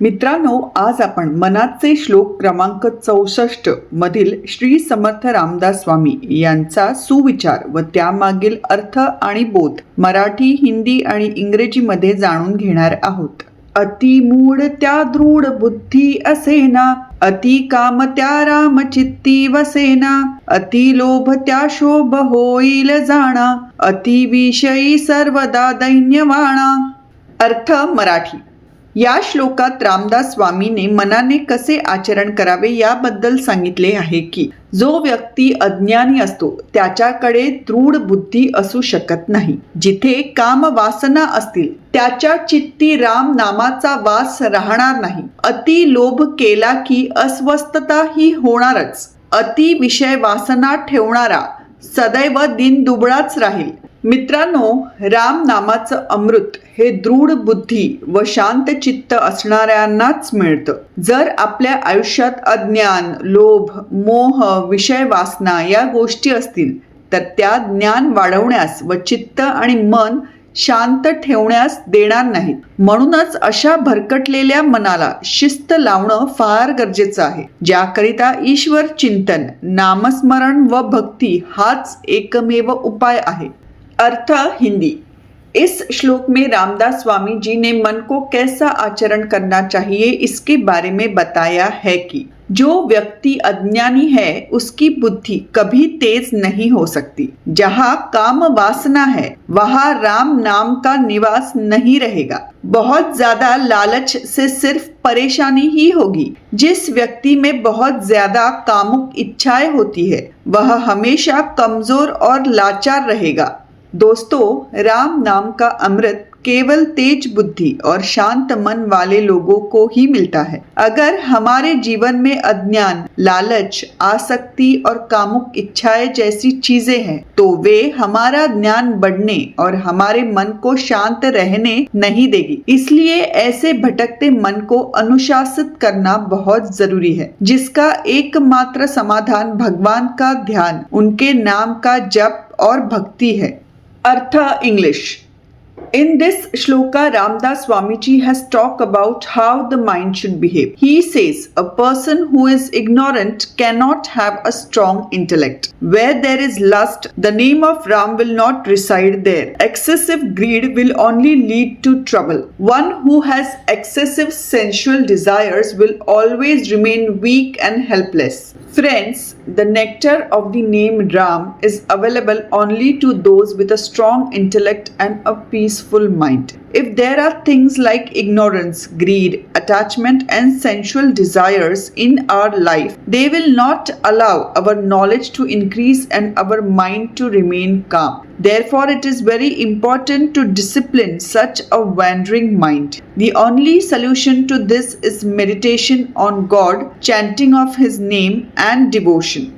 मित्रांनो आज आपण मनाचे श्लोक क्रमांक चौसष्ट मधील श्री समर्थ रामदास स्वामी यांचा सुविचार व त्यामागील अर्थ आणि बोध मराठी हिंदी आणि इंग्रजीमध्ये जाणून घेणार आहोत. अति मूढ त्या दृढ बुद्धी असेना अति काम त्या राम चित्ती वसेना अति लोभ त्या शोभ होईल जाणा अति विषयी सर्वदा दैन्यवाणा अर्थ मराठी. या श्लोकात रामदास स्वामीने मनाने कसे आचरण करावे याबद्दल सांगितले आहे की जो व्यक्ती अज्ञानी असतो त्याच्याकडे दृढ बुद्धी असू शकत नाही. जिथे काम वासना असतील त्याच्या चित्ती राम नामाचा वास राहणार नाही. अति लोभ केला की अस्वस्थता ही होणारच. अति विषय वासना ठेवणारा सदैव दिन दुबळाच राहील. मित्रांनो राम नामाचं अमृत हे दृढ बुद्धी व शांत चित्त असणाऱ्यांनाच मिळतं. जर आपल्या आयुष्यात अज्ञान लोभ मोह विषय वासना या गोष्टी असतील तर त्या ज्ञान वाढवण्यास व चित्त आणि मन शांत ठेवण्यास देणार नाहीत. म्हणूनच अशा भरकटलेल्या मनाला शिस्त लावणं फार गरजेचं आहे. ज्याकरिता ईश्वर चिंतन नामस्मरण व भक्ती हाच एकमेव उपाय आहे. अर्थ हिंदी। इस श्लोक में रामदास स्वामी जी ने मन को कैसा आचरण करना चाहिए इसके बारे में बताया है कि जो व्यक्ति अज्ञानी है, उसकी बुद्धि कभी तेज नहीं हो सकती। जहाँ काम वासना है, वहाँ राम नाम का निवास नहीं रहेगा। बहुत ज़्यादा लालच से सिर्फ़ परेशानी ही होगी। जिस व्यक्ति में बहुत ज़्यादा कामुक इच्छाएँ होती है, वह हमेशा कमज़ोर और लाचार रहेगा। दोस्तों, राम नाम का अमृत केवल तेज बुद्धि और शांत मन वाले लोगों को ही मिलता है। अगर हमारे जीवन में अज्ञान, लालच, आसक्ति और कामुक इच्छाएँ जैसी चीज़ें हैं तो वे हमारा ज्ञान बढ़ने और हमारे मन को शांत रहने नहीं देगी। इसलिए ऐसे भटकते मन को अनुशासित करना बहुत ज़रूरी है, जिसका एकमात्र समाधान भगवान का ध्यान, उनके नाम का जप और भक्ति है। अर्थ English. In this shloka, Ramdas Swamiji has talked about how the mind should behave. He says a person who is ignorant cannot have a strong intellect. Where there is lust, the name of Ram will not reside there. Excessive greed will only lead to trouble. One who has excessive sensual desires will always remain weak and helpless. Friends, the nectar of the name Ram is available only to those with a strong intellect and a mind. If there are things like ignorance, greed, attachment, and sensual desires in our life, they will not allow our knowledge to increase and our mind to remain calm. Therefore, it is very important to discipline such a wandering mind. The only solution to this is meditation on God, chanting of His name, and devotion.